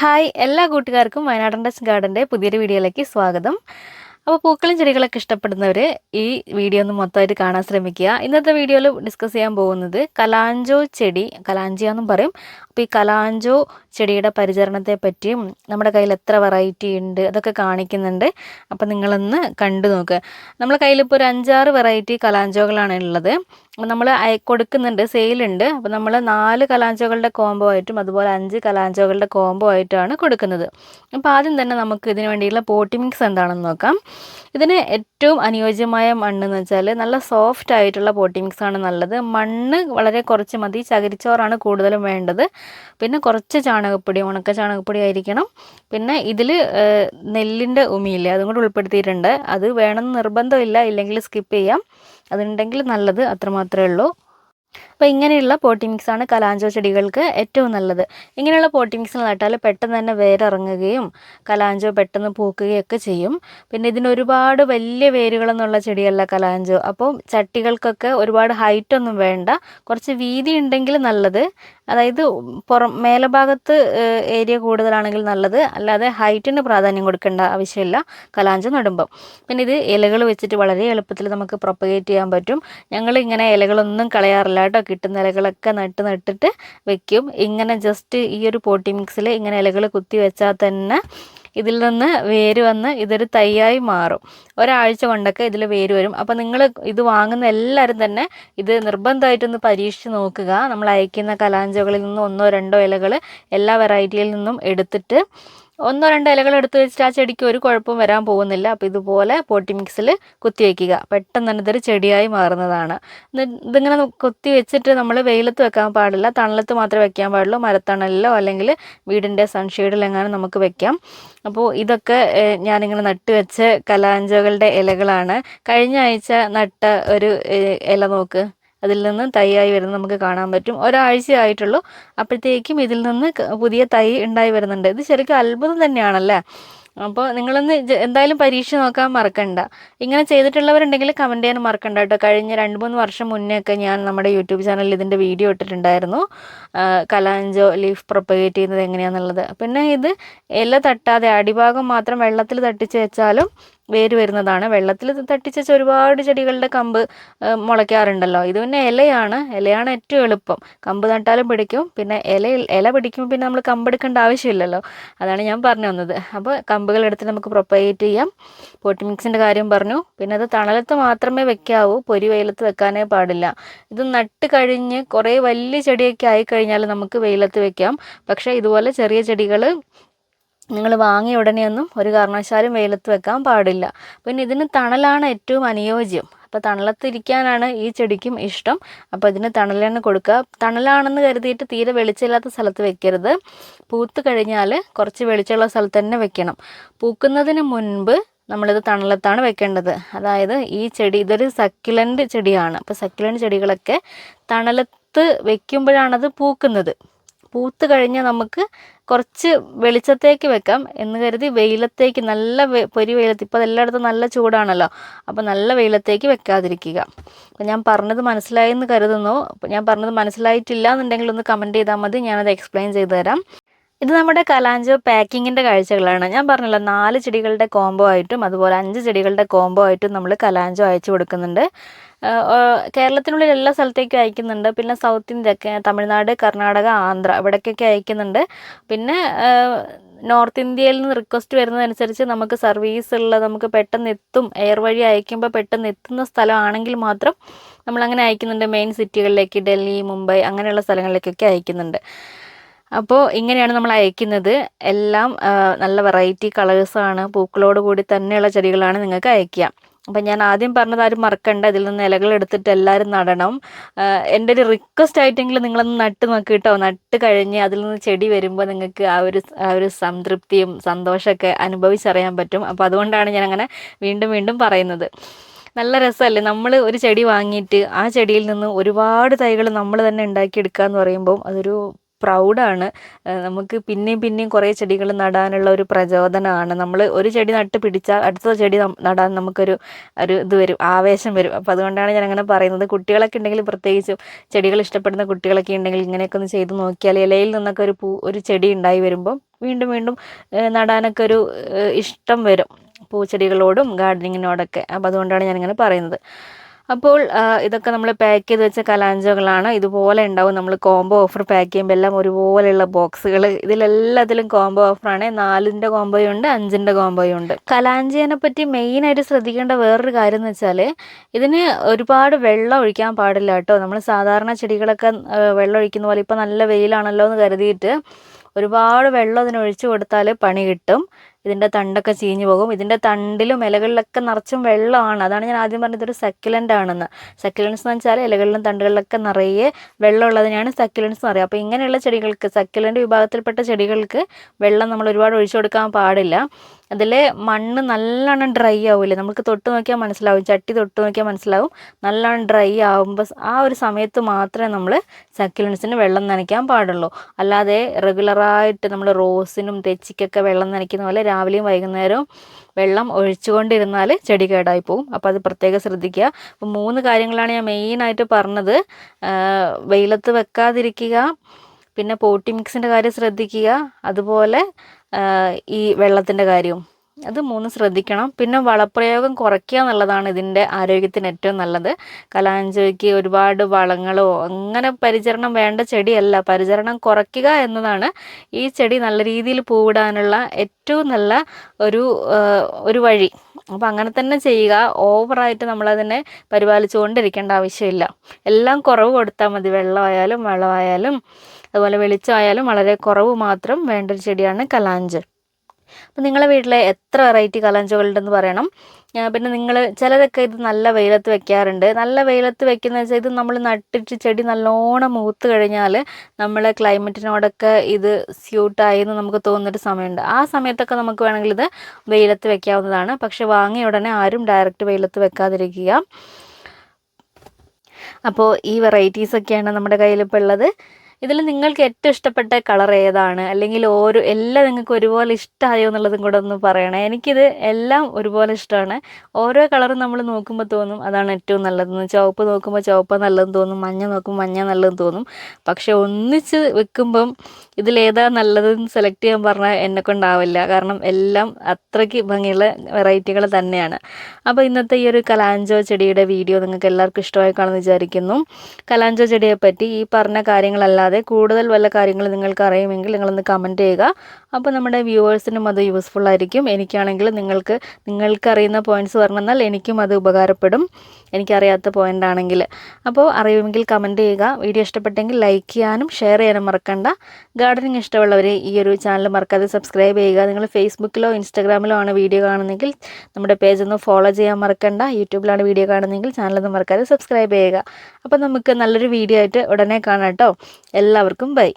Hi എല്ലാ കൂട്ടുകാർക്കും വയനാടൻ ടച്ച് ഗാർഡന്റെ പുതിയൊരു വീഡിയോയിലേക്ക് സ്വാഗതം. അപ്പോൾ പൂക്കളും ചെടികളൊക്കെ ഇഷ്ടപ്പെടുന്നവർ ഈ വീഡിയോ ഒന്ന് മൊത്തമായിട്ട് കാണാൻ ശ്രമിക്കുക. ഇന്നത്തെ വീഡിയോയിൽ ഡിസ്കസ് ചെയ്യാൻ പോകുന്നത് കലാഞ്ചോ ചെടി കലാഞ്ചിയാന്നും പറയും. അപ്പോൾ ഈ കലാഞ്ചോ ചെടിയുടെ പരിചരണത്തെ പറ്റിയും നമ്മുടെ കയ്യിൽ എത്ര വെറൈറ്റി ഉണ്ട് അതൊക്കെ കാണിക്കുന്നുണ്ട്. അപ്പോൾ നിങ്ങളൊന്ന് കണ്ടു നോക്കുക നമ്മുടെ കയ്യിലിപ്പോൾ ഒരു അഞ്ചാറ് വെറൈറ്റി കലാഞ്ചോകളാണ് ഉള്ളത്. നമ്മൾ കൊടുക്കുന്നുണ്ട് സെയിലുണ്ട് അപ്പോൾ നമ്മൾ നാല് കലാഞ്ചോകളുടെ കോംബോ ആയിട്ടും അതുപോലെ അഞ്ച് കലാഞ്ചോകളുടെ കോംബോ ആയിട്ടാണ് കൊടുക്കുന്നത്. അപ്പോൾ ആദ്യം തന്നെ നമുക്ക് ഇതിന് വേണ്ടിയുള്ള പോട്ടി മിക്സ് എന്താണെന്ന് നോക്കാം. ഇതിന് ഏറ്റവും അനുയോജ്യമായ മണ്ണ് എന്ന് വെച്ചാൽ നല്ല സോഫ്റ്റ് ആയിട്ടുള്ള പോട്ടി മിക്സ് ആണ് നല്ലത്. മണ്ണ് വളരെ കുറച്ച് മതി. ചകിരിച്ചോറാണ് കൂടുതലും വേണ്ടത്. പിന്നെ കുറച്ച് ചാണകപ്പൊടി ഉണക്ക ചാണകപ്പൊടി ആയിരിക്കണം. പിന്നെ ഇതിൽ നെല്ലിന്റെ ഉമിയില്ലേ അതും കൂടെ ഉൾപ്പെടുത്തിയിട്ടുണ്ട്. അത് വേണമെന്ന് നിർബന്ധമില്ല ഇല്ലെങ്കിൽ സ്കിപ്പ് ചെയ്യാം. അതുണ്ടെങ്കിൽ നല്ലത് അത്രമാത്രമേ ഉള്ളൂ. അപ്പോൾ ഇങ്ങനെയുള്ള പോട്ടി ആണ് കലാഞ്ചോ ചെടികൾക്ക് ഏറ്റവും നല്ലത്. ഇങ്ങനെയുള്ള പോട്ടി മിക്സ് നട്ടാൽ പെട്ടെന്ന് തന്നെ വേരിറങ്ങുകയും കലാഞ്ചോ പെട്ടെന്ന് പൂക്കുകയൊക്കെ ചെയ്യും. പിന്നെ ഇതിന് ഒരുപാട് വലിയ വേരുകളൊന്നുള്ള ചെടിയല്ല കലാഞ്ചോ. അപ്പോൾ ചട്ടികൾക്കൊക്കെ ഒരുപാട് ഹൈറ്റ് ഒന്നും വേണ്ട. കുറച്ച് വീതി ഉണ്ടെങ്കിൽ നല്ലത്. അതായത് പുറം മേലഭാഗത്ത് ഏരിയ കൂടുതലാണെങ്കിൽ നല്ലത്. അല്ലാതെ ഹൈറ്റിന് പ്രാധാന്യം കൊടുക്കേണ്ട ആവശ്യമില്ല കലാഞ്ചോ നടുമ്പം. പിന്നെ ഇത് ഇലകൾ വെച്ചിട്ട് വളരെ എളുപ്പത്തിൽ നമുക്ക് പ്രൊപ്പഗേറ്റ് ചെയ്യാൻ പറ്റും. ഞങ്ങൾ ഇങ്ങനെ ഇലകളൊന്നും കളയാറില്ല കേട്ടോ. കിട്ടുന്ന ഇലകളൊക്കെ നട്ട് നട്ടിട്ട് വെക്കും. ഇങ്ങനെ ജസ്റ്റ് ഈ ഒരു പോട്ടി മിക്സിൽ ഇങ്ങനെ ഇലകൾ കുത്തി വെച്ചാൽ തന്നെ ഇതിൽ നിന്ന് വേര് വന്ന് ഇതൊരു തൈയായി മാറും. ഒരാഴ്ച കൊണ്ടൊക്കെ ഇതിൽ വേര് വരും. അപ്പോൾ നിങ്ങൾ ഇത് വാങ്ങുന്ന എല്ലാവരും തന്നെ ഇത് നിർബന്ധമായിട്ടൊന്ന് പരീക്ഷിച്ച് നോക്കുക. നമ്മൾ അയക്കുന്ന കലാഞ്ചകളിൽ നിന്ന് ഒന്നോ രണ്ടോ ഇലകൾ എല്ലാ വെറൈറ്റിയിൽ നിന്നും എടുത്തിട്ട് ഒന്നോ രണ്ടോ ഇലകൾ എടുത്ത് വെച്ചിട്ട് ആ ചെടിക്ക് ഒരു കുഴപ്പവും വരാൻ പോകുന്നില്ല. അപ്പോൾ ഇതുപോലെ പോട്ടി മിക്സിൽ കുത്തി വയ്ക്കുക പെട്ടെന്ന് തന്നെ ഇതൊരു ചെടിയായി മാറുന്നതാണ്. ഇതിങ്ങനെ കുത്തി വെച്ചിട്ട് നമ്മൾ വെയിലത്ത് വെക്കാൻ പാടില്ല. തണലത്ത് മാത്രമേ വെക്കാൻ പാടുള്ളൂ. മരത്തണലിലോ അല്ലെങ്കിൽ വീടിന്റെ സൺഷെയ്ഡിലെങ്ങാനും നമുക്ക് വെക്കാം. അപ്പോൾ ഇതൊക്കെ ഞാനിങ്ങനെ നട്ട് വെച്ച കലാഞ്ചകളുടെ ഇലകളാണ്. കഴിഞ്ഞ ആഴ്ച നട്ട ഒരു ഇല നോക്ക്. അതിൽ നിന്ന് തൈയായി വരുന്നത് നമുക്ക് കാണാൻ പറ്റും. ഒരാഴ്ച ആയിട്ടുള്ളൂ അപ്പോഴത്തേക്കും ഇതിൽ നിന്ന് പുതിയ തൈ ഉണ്ടായി വരുന്നുണ്ട്. ഇത് ശരിക്കും അത്ഭുതം തന്നെയാണല്ലേ? അപ്പോൾ നിങ്ങളൊന്ന് എന്തായാലും പരീക്ഷ നോക്കാൻ മറക്കണ്ട. ഇങ്ങനെ ചെയ്തിട്ടുള്ളവരുണ്ടെങ്കിൽ കമന്റ് ചെയ്യാൻ മറക്കണ്ട കേട്ടോ. കഴിഞ്ഞ രണ്ട് മൂന്ന് വർഷം മുന്നേ ഒക്കെ ഞാൻ നമ്മുടെ യൂട്യൂബ് ചാനലിൽ ഇതിന്റെ വീഡിയോ ഇട്ടിട്ടുണ്ടായിരുന്നു. കലാഞ്ചോ ലീഫ് പ്രൊപ്പഗേറ്റ് ചെയ്യുന്നത് എങ്ങനെയാണെന്നുള്ളത് പിന്നെ ഇത് ഇല തട്ടാതെ അടിഭാഗം മാത്രം വെള്ളത്തിൽ തട്ടിച്ച് വെച്ചാലും വേര് വരുന്നതാണ്. വെള്ളത്തിൽ തട്ടിച്ച ഒരുപാട് ചെടികളുടെ കമ്പ് മുളയ്ക്കാറുണ്ടല്ലോ. ഇത് പിന്നെ ഇലയാണ്. ഇലയാണ് ഏറ്റവും എളുപ്പം. കമ്പ് നട്ടാലും പിടിക്കും. പിന്നെ ഇല ഇല പിടിക്കുമ്പോൾ പിന്നെ നമ്മൾ കമ്പെടുക്കേണ്ട ആവശ്യമില്ലല്ലോ. അതാണ് ഞാൻ പറഞ്ഞു വന്നത്. അപ്പോൾ കമ്പുകൾ എടുത്ത് നമുക്ക് പ്രൊപ്പഗേറ്റ് ചെയ്യാം. പോട്ടി മിക്സിന്റെ കാര്യം പറഞ്ഞു. പിന്നെ അത് തണലത്ത് മാത്രമേ വെക്കാവൂ. പൊരി വെയിലത്ത് വെക്കാനേ പാടില്ല. ഇത് നട്ട് കഴിഞ്ഞ് കുറേ വലിയ ചെടിയൊക്കെ ആയിക്കഴിഞ്ഞാൽ നമുക്ക് വെയിലത്ത് വെക്കാം. പക്ഷേ ഇതുപോലെ ചെറിയ ചെടികൾ നിങ്ങൾ വാങ്ങിയ ഉടനെയൊന്നും ഒരു കാരണവശാലും വെയിലത്ത് വെക്കാൻ പാടില്ല. പിന്നെ ഇതിന് തണലാണ് ഏറ്റവും അനുയോജ്യം. അപ്പോൾ തണലത്തിരിക്കാനാണ് ഈ ചെടിക്കും ഇഷ്ടം. അപ്പോൾ ഇതിന് തണലാണ് കൊടുക്കുക. തണലാണെന്ന് കരുതിയിട്ട് തീരെ വെളിച്ചമില്ലാത്ത സ്ഥലത്ത് വെക്കരുത്. പൂത്ത് കഴിഞ്ഞാൽ കുറച്ച് വെളിച്ചമുള്ള സ്ഥലത്ത് തന്നെ വെക്കണം. പൂക്കുന്നതിന് മുൻപ് നമ്മളിത് തണലത്താണ് വെക്കേണ്ടത്. അതായത് ഈ ചെടി ഇതൊരു സക്കുലന്റ് ചെടിയാണ്. അപ്പോൾ സക്കുലന്റ് ചെടികളൊക്കെ തണലത്ത് വെക്കുമ്പോഴാണത് പൂക്കുന്നത്. പൂത്ത് കഴിഞ്ഞാൽ നമുക്ക് കുറച്ച് വെളിച്ചത്തേക്ക് വെക്കാം എന്ന് കരുതി വെയിലത്തേക്ക് നല്ല പൊരി വെയിലത്ത് ഇപ്പോൾ എല്ലായിടത്തും നല്ല ചൂടാണല്ലോ. അപ്പോൾ നല്ല വെയിലത്തേക്ക് വെക്കാതിരിക്കുക. അപ്പോൾ ഞാൻ പറഞ്ഞത് മനസ്സിലായി എന്ന് കരുതുന്നു. ഞാൻ പറഞ്ഞത് മനസ്സിലായിട്ടില്ല എന്നുണ്ടെങ്കിൽ ഒന്ന് കമന്റ് ചെയ്താൽ മതി. ഞാനത് എക്സ്പ്ലെയിൻ ചെയ്തു തരാം. ഇത് നമ്മുടെ കലാഞ്ചോ പാക്കിങ്ങിന്റെ കാഴ്ചകളാണ്. ഞാൻ പറഞ്ഞല്ലോ നാല് ചെടികളുടെ കോംബോ ആയിട്ടും അതുപോലെ അഞ്ച് ചെടികളുടെ കോംബോ ആയിട്ടും നമ്മൾ കലാഞ്ചോ അയച്ചു കൊടുക്കുന്നുണ്ട്. കേരളത്തിനുള്ളിൽ എല്ലാ സ്ഥലത്തേക്കും അയക്കുന്നുണ്ട്. പിന്നെ സൗത്ത് ഇന്ത്യ തമിഴ്നാട് കർണാടക ആന്ധ്ര ഇവിടേക്കൊക്കെ അയക്കുന്നുണ്ട്. പിന്നെ നോർത്ത് ഇന്ത്യയിൽ നിന്ന് റിക്വസ്റ്റ് വരുന്നതനുസരിച്ച് നമുക്ക് സർവീസ് ഉള്ള നമുക്ക് പെട്ടെന്ന് എത്തും. എയർ വഴി അയക്കുമ്പോൾ പെട്ടെന്ന് എത്തുന്ന സ്ഥലമാണെങ്കിൽ മാത്രം നമ്മളങ്ങനെ അയക്കുന്നുണ്ട്. മെയിൻ സിറ്റികളിലേക്ക് ഡൽഹി മുംബൈ അങ്ങനെയുള്ള സ്ഥലങ്ങളിലേക്കൊക്കെ അയക്കുന്നുണ്ട്. അപ്പോൾ ഇങ്ങനെയാണ് നമ്മൾ അയക്കുന്നത്. എല്ലാം നല്ല വെറൈറ്റി കളേഴ്സാണ് പൂക്കളോട് കൂടി തന്നെയുള്ള ചെടികളാണ് നിങ്ങൾക്ക് അയക്കുക. അപ്പം ഞാൻ ആദ്യം പറഞ്ഞത് ആരും മറക്കണ്ട. ഇതിൽ നിന്ന് ഇലകൾ എടുത്തിട്ട് എല്ലാവരും നടണം. എന്റെ ഒരു റിക്വസ്റ്റ് ആയിട്ടെങ്കിലും നിങ്ങളൊന്ന് നട്ട് നോക്കി കേട്ടോ നട്ട് കഴിഞ്ഞ് അതിൽ നിന്ന് ചെടി വരുമ്പോൾ നിങ്ങൾക്ക് ആ ഒരു ആ ഒരു സംതൃപ്തിയും സന്തോഷമൊക്കെ അനുഭവിച്ചറിയാൻ പറ്റും. അപ്പോൾ അതുകൊണ്ടാണ് ഞാൻ അങ്ങനെ വീണ്ടും വീണ്ടും പറയുന്നത്. നല്ല രസമല്ലേ? നമ്മൾ ഒരു ചെടി വാങ്ങിയിട്ട് ആ ചെടിയിൽ നിന്ന് ഒരുപാട് തൈകൾ നമ്മൾ തന്നെ ഉണ്ടാക്കിയെടുക്കുക എന്ന് പറയുമ്പോൾ അതൊരു പ്രൗഡാണ്. നമുക്ക് പിന്നെയും പിന്നെയും കുറേ ചെടികൾ നടാനുള്ള ഒരു പ്രചോദനമാണ്. നമ്മൾ ഒരു ചെടി നട്ട് പിടിച്ചാൽ അടുത്ത ചെടി നടാൻ നമുക്കൊരു ഒരു ഇത് വരും ആവേശം വരും. അപ്പോൾ അതുകൊണ്ടാണ് ഞാൻ അങ്ങനെ പറയുന്നത്. കുട്ടികളൊക്കെ ഉണ്ടെങ്കിൽ പ്രത്യേകിച്ചും ചെടികൾ ഇഷ്ടപ്പെടുന്ന കുട്ടികളൊക്കെ ഉണ്ടെങ്കിൽ ഇങ്ങനെയൊക്കെ ഒന്ന് ചെയ്ത് നോക്കിയാൽ ഇലയിൽ നിന്നൊക്കെ ഒരു പൂ ഒരു ചെടി ഉണ്ടായി വരുമ്പോൾ വീണ്ടും വീണ്ടും നടാനൊക്കെ ഒരു ഇഷ്ടം വരും. പൂച്ചെടികളോടും ഗാർഡനിങ്ങിനോടൊക്കെ. അപ്പോൾ അതുകൊണ്ടാണ് ഞാനിങ്ങനെ പറയുന്നത്. അപ്പോൾ ഇതൊക്കെ നമ്മൾ പാക്ക് ചെയ്ത് വെച്ച കലാഞ്ചകളാണ്. ഇതുപോലെ ഉണ്ടാവും. നമ്മൾ കോംബോ ഓഫർ പാക്ക് ചെയ്യുമ്പോൾ എല്ലാം ഒരുപോലെയുള്ള ബോക്സുകൾ ഇതിലെല്ലാത്തിലും കോംബോ ഓഫറാണ് നാലിന്റെ കോംബോയും ഉണ്ട് അഞ്ചിന്റെ കോംബോയും ഉണ്ട്. കലാഞ്ചിയനെ പറ്റി മെയിനായിട്ട് ശ്രദ്ധിക്കേണ്ട വേറൊരു കാര്യം എന്ന് വെച്ചാൽ ഇതിന് ഒരുപാട് വെള്ളം ഒഴിക്കാൻ പാടില്ല കേട്ടോ. നമ്മൾ സാധാരണ ചെടികളൊക്കെ വെള്ളം ഒഴിക്കുന്ന പോലെ ഇപ്പോൾ നല്ല വെയിലാണല്ലോ എന്ന് കരുതിയിട്ട് ഒരുപാട് വെള്ളം അതിനൊഴിച്ചു കൊടുത്താൽ പണി കിട്ടും. ഇതിന്റെ തണ്ടൊക്കെ ചീഞ്ഞു പോകും. ഇതിന്റെ തണ്ടിലും ഇലകളിലൊക്കെ നിറച്ചും വെള്ളമാണ്. അതാണ് ഞാൻ ആദ്യം പറഞ്ഞത് ഒരു സക്കുലന്റ് ആണെന്ന്. സക്കുലൻസ് എന്ന് വെച്ചാൽ ഇലകളിലും തണ്ടുകളിലൊക്കെ നിറയെ വെള്ളമുള്ളതിനാണ് സക്കുലൻസ് എന്ന് പറയുക. അപ്പോൾ ഇങ്ങനെയുള്ള ചെടികൾക്ക് സക്കുലന്റ് വിഭാഗത്തിൽപ്പെട്ട ചെടികൾക്ക് വെള്ളം നമ്മൾ ഒരുപാട് ഒഴിച്ചു കൊടുക്കാൻ പാടില്ല. അതിൽ മണ്ണ് നല്ലോണം ഡ്രൈ ആവില്ലേ നമുക്ക് തൊട്ട് നോക്കിയാൽ മനസ്സിലാവും. ചട്ടി തൊട്ട് നോക്കിയാൽ മനസ്സിലാവും. നല്ലോണം ഡ്രൈ ആവുമ്പോൾ ആ ഒരു സമയത്ത് മാത്രമേ നമ്മൾ സക്കുലൻസിന് വെള്ളം നനയ്ക്കാൻ പാടുള്ളൂ. അല്ലാതെ റെഗുലറായിട്ട് നമ്മൾ റോസിനും തെച്ചിക്കൊക്കെ വെള്ളം നനയ്ക്കുന്ന പോലെ രാവിലെയും വൈകുന്നേരവും വെള്ളം ഒഴിച്ചുകൊണ്ടിരുന്നാൽ ചെടി കേടായി പോകും അപ്പോൾ അത് പ്രത്യേകം ശ്രദ്ധിക്കുക. അപ്പോൾ മൂന്ന് കാര്യങ്ങളാണ് ഞാൻ മെയിനായിട്ട് പറഞ്ഞത്. വെയിലത്ത് വെക്കാതിരിക്കുക. പിന്നെ പോട്ടി മിക്സിന്റെ കാര്യം ശ്രദ്ധിക്കുക. അതുപോലെ ഈ വെള്ളത്തിന്റെ കാര്യവും. അത് മൂന്ന് ശ്രദ്ധിക്കണം. പിന്നെ വളപ്രയോഗം കുറയ്ക്കുക എന്നുള്ളതാണ് ഇതിന്റെ ആരോഗ്യത്തിന് ഏറ്റവും നല്ലത്. കലാഞ്ചോയ്ക്ക് ഒരുപാട് വളങ്ങളോ അങ്ങനെ പരിചരണം വേണ്ട ചെടിയല്ല. പരിചരണം കുറയ്ക്കുക എന്നതാണ് ഈ ചെടി നല്ല രീതിയിൽ പൂവിടാനുള്ള ഏറ്റവും നല്ല ഒരു ഒരു വഴി. അപ്പോൾ അങ്ങനെ തന്നെ ചെയ്യുക. ഓവറായിട്ട് നമ്മളതിനെ പരിപാലിച്ചുകൊണ്ടിരിക്കേണ്ട ആവശ്യമില്ല. എല്ലാം കുറവ് കൊടുത്താൽ മതി. വെള്ളമായാലും വളമായാലും. അതുപോലെ വെളിച്ചമായാലും വളരെ കുറവ് മാത്രം വേണ്ട ഒരു ചെടിയാണ് കലാഞ്ച് അപ്പം നിങ്ങളെ വീട്ടിലെ എത്ര വെറൈറ്റി കലഞ്ചുകളുണ്ടെന്ന് പറയണം. പിന്നെ നിങ്ങൾ ചിലരൊക്കെ ഇത് നല്ല വെയിലത്ത് വെക്കാറുണ്ട്. നല്ല വെയിലത്ത് വെക്കുന്ന വെച്ചാൽ ഇത് നമ്മൾ നട്ടിട്ട് ചെടി നല്ലോണം മൂത്ത് കഴിഞ്ഞാൽ നമ്മൾ ക്ലൈമറ്റിനോടൊക്കെ ഇത് സ്യൂട്ടായി എന്ന് നമുക്ക് തോന്നുന്നൊരു സമയമുണ്ട്. ആ സമയത്തൊക്കെ നമുക്ക് വേണമെങ്കിൽ ഇത് വെയിലത്ത് വെക്കാവുന്നതാണ്. പക്ഷെ വാങ്ങിയ ഉടനെ ആരും ഡയറക്റ്റ് വെയിലത്ത് വെക്കാതിരിക്കുക. അപ്പോൾ ഈ വെറൈറ്റീസൊക്കെയാണ് നമ്മുടെ കയ്യിലിപ്പോൾ ഉള്ളത്. ഇതിൽ നിങ്ങൾക്ക് ഏറ്റവും ഇഷ്ടപ്പെട്ട കളർ ഏതാണ്? അല്ലെങ്കിൽ ഓരോ എല്ലാം നിങ്ങൾക്ക് ഒരുപോലെ ഇഷ്ടമായോ എന്നുള്ളതും കൂടെ ഒന്ന് പറയണേ. എനിക്കിത് എല്ലാം ഒരുപോലെ ഇഷ്ടമാണ്. ഓരോ കളറും നമ്മൾ നോക്കുമ്പോൾ തോന്നും അതാണ് ഏറ്റവും നല്ലതെന്ന് ചുവപ്പ് നോക്കുമ്പോൾ ചുവപ്പ് നല്ലതെന്ന് തോന്നും. മഞ്ഞ നോക്കുമ്പോൾ മഞ്ഞ നല്ലതെന്ന് തോന്നും. പക്ഷെ ഒന്നിച്ച് വെക്കുമ്പം ഇതിലേതാ നല്ലതെന്ന് സെലക്ട് ചെയ്യാൻ പറഞ്ഞാൽ എന്നെ കൊണ്ടാവില്ല. കാരണം എല്ലാം അത്രയ്ക്ക് ഭംഗിയുള്ള വെറൈറ്റികൾ തന്നെയാണ്. അപ്പോൾ ഇന്നത്തെ ഈ ഒരു കലാഞ്ചോ ചെടിയുടെ വീഡിയോ നിങ്ങൾക്ക് എല്ലാവർക്കും ഇഷ്ടമായി കാണുമെന്ന് വിചാരിക്കുന്നു. കലാഞ്ചോ ചെടിയെ പറ്റി ഈ പറഞ്ഞ കാര്യങ്ങളല്ലാതെ കൂടുതൽ വല്ല കാര്യങ്ങൾ നിങ്ങൾക്ക് അറിയുമെങ്കിൽ നിങ്ങളൊന്ന് കമന്റ് ചെയ്യുക. അപ്പോൾ നമ്മുടെ വ്യൂവേഴ്സിനും അത് യൂസ്ഫുൾ ആയിരിക്കും. എനിക്കാണെങ്കിൽ നിങ്ങൾക്ക് നിങ്ങൾക്ക് അറിയുന്ന പോയിന്റ്സ് പറഞ്ഞാൽ എനിക്കും അത് ഉപകാരപ്പെടും. എനിക്കറിയാത്ത പോയിന്റ് ആണെങ്കിൽ. അപ്പോൾ അറിയുമെങ്കിൽ കമന്റ് ചെയ്യുക. വീഡിയോ ഇഷ്ടപ്പെട്ടെങ്കിൽ ലൈക്ക് ചെയ്യാനും ഷെയർ ചെയ്യാനും മറക്കണ്ട. ഗാർഡനിങ് ഇഷ്ടമുള്ളവർ ഈ ഒരു ചാനൽ മറക്കാതെ സബ്സ്ക്രൈബ് ചെയ്യുക. നിങ്ങൾ ഫേസ്ബുക്കിലോ ഇൻസ്റ്റാഗ്രാമിലോ ആണ് വീഡിയോ കാണുന്നതെങ്കിൽ നമ്മുടെ പേജ് ഒന്ന് ഫോളോ ചെയ്യാൻ മറക്കണ്ട. യൂട്യൂബിലാണ് വീഡിയോ കാണുന്നതെങ്കിൽ ചാനലൊന്നും മറക്കാതെ സബ്സ്ക്രൈബ് ചെയ്യുക. അപ്പോൾ നമുക്ക് നല്ലൊരു വീഡിയോ ആയിട്ട് ഉടനെ കാണാം കേട്ടോ എല്ലാവർക്കും ബൈ.